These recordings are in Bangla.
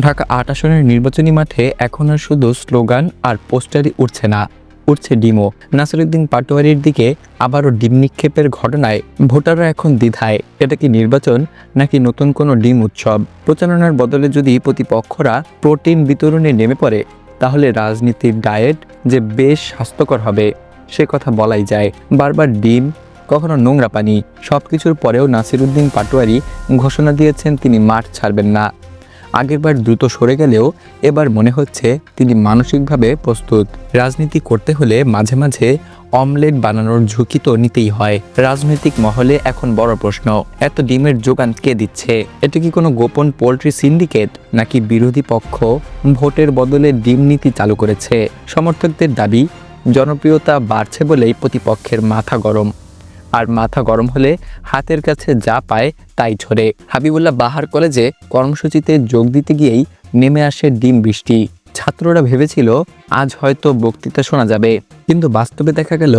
ঢাকা আট আসনের নির্বাচনী মাঠে এখন আর শুধু স্লোগান আর পোস্টারই উঠছে না, উঠছে ডিমও নাসিরুদ্দিন পাটোয়ারির দিকে আবারও ডিম নিক্ষেপের ঘটনায় ভোটাররা এখন দ্বিধায়। এটা কি নির্বাচন নাকি নতুন কোনো ডিম উৎসব? প্রচারণার বদলে যদি প্রতিপক্ষরা প্রোটিন বিতরণে নেমে পড়ে, তাহলে রাজনীতির ডায়েট যে বেশ স্বাস্থ্যকর হবে, সে কথা বলাই যায়। বারবার ডিম, কখনো নোংরা পানি সব কিছুর পরেও নাসিরুদ্দিন পাটোয়ারি ঘোষণা দিয়েছেন তিনি মাঠ ছাড়বেন না। আগেরবার দ্রুত সরে গেলেও এবার মনে হচ্ছে তিনি মানসিকভাবে প্রস্তুত। রাজনীতি করতে হলে মাঝে মাঝে অমলেট বানানোর ঝুঁকি তো নিতেই হয়। রাজনৈতিক মহলে এখন বড় প্রশ্ন, এত ডিমের যোগান কে দিচ্ছে? এটা কি কোনো গোপন পোল্ট্রি সিন্ডিকেট, নাকি বিরোধী পক্ষ ভোটের বদলে ডিম নীতি চালু করেছে? সমর্থকদের দাবি, জনপ্রিয়তা বাড়ছে বলেই প্রতিপক্ষের মাথা গরম। আর মাথা গরম হলে হাতের কাছে যা পায় তাই ছড়ে হাবিবুল্লাহ বাহার কলেজে কর্মসূচিতে যোগ দিতে গিয়েই নেমে আসে ডিম বৃষ্টি। ছাত্ররা ভেবেছিল, আজ হয়তো বক্তৃতা শোনা যাবে। কিন্তু বাস্তবে দেখা গেল,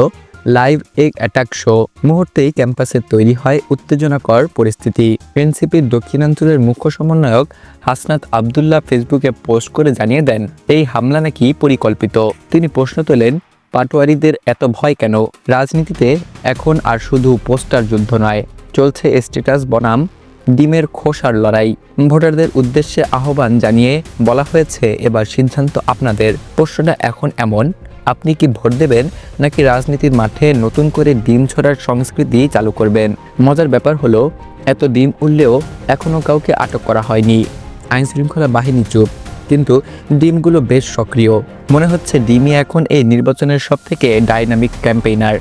লাইভ এগ অ্যাটাক শো। মুহূর্তেই ক্যাম্পাসে তৈরি হয় উত্তেজনাকর পরিস্থিতি। এনসিপির দক্ষিণাঞ্চলের মুখ্য সমন্বয়ক হাসনাত আবদুল্লাহ ফেসবুকে পোস্ট করে জানিয়ে দেন, এই হামলা নাকি পরিকল্পিত? তিনি প্রশ্ন তোলেন পাটোয়ারিদের এত ভয় কেন? রাজনীতিতে এখন আর শুধু পোস্টার যুদ্ধ নয়, চলছে স্ট্যাটাস বনাম ডিমের খোসার লড়াই। ভোটারদের উদ্দেশ্যে আহ্বান জানিয়ে বলা হয়েছে, এবার সিদ্ধান্ত আপনাদের। প্রশ্নটা এখন এমন, আপনি কি ভোট দেবেন নাকি রাজনীতির মাঠে নতুন করে ডিম ছড়ার সংস্কৃতি চালু করবেন? মজার ব্যাপার হলো, এত ডিম উঠলেও এখনও কাউকে আটক করা হয়নি। আইনশৃঙ্খলা বাহিনী চুপ। কিন্তু ডিমগুলো বেশ সক্রিয়। মনে হচ্ছে ডিমই এখন এই নির্বাচনের সবথেকে ডাইনামিক ক্যাম্পেইনার